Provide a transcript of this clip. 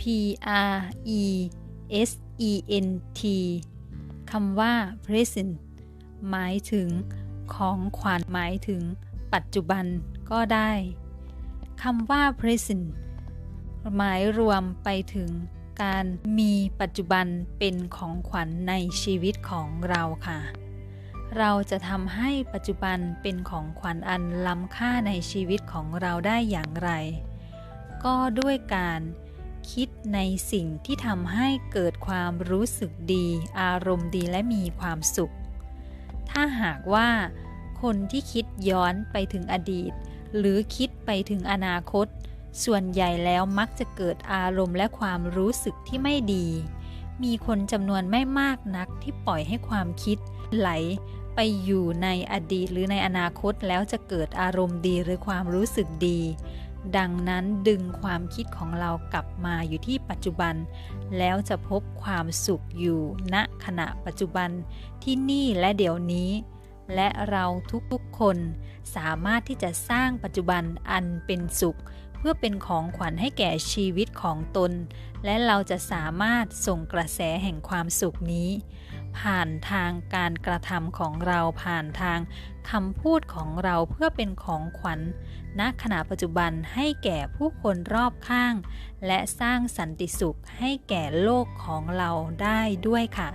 P R E S E N T คำว่า present หมายถึงของขวัญหมายถึงปัจจุบันก็ได้คำว่า present หมายรวมไปถึงการมีปัจจุบันเป็นของขวัญในชีวิตของเราค่ะ เราจะทำให้ปัจจุบันเป็นของขวัญอันล้ำค่าในชีวิตของเราได้อย่างไร ก็ด้วยการ คิดในสิ่งที่ทำให้เกิดความรู้สึกดี อารมณ์ดีและมีความสุข ถ้าหากว่า คนที่คิดย้อนไปถึงอดีต หรือคิดไปถึงอนาคต ส่วนใหญ่แล้วมักจะเกิดอารมณ์และความรู้สึกที่ไม่ดี มีคนจำนวนไม่มากนักที่ปล่อยให้ความคิดไหลไปอยู่ในอดีตหรือในอนาคตแล้วจะเกิดอารมณ์ดีหรือความรู้สึกดี ดังนั้นดึงความคิดของเรากลับมาอยู่ที่ปัจจุบัน แล้วจะพบความสุขอยู่ณขณะปัจจุบันที่นี่และเดี๋ยวนี้ และเราทุกๆคนสามารถที่จะสร้างปัจจุบันอันเป็นสุข เพื่อเป็นของขวัญให้แก่ชีวิตของตน และเราจะสามารถส่งกระแสแห่งความสุขนี้ ผ่านทางการกระทำของเราผ่านทางคำพูดของเราเพื่อเป็นของขวัญณขณะปัจจุบันให้แก่ผู้คนรอบข้าง และสร้างสันติสุขให้แก่โลกของเราได้ด้วยค่ะ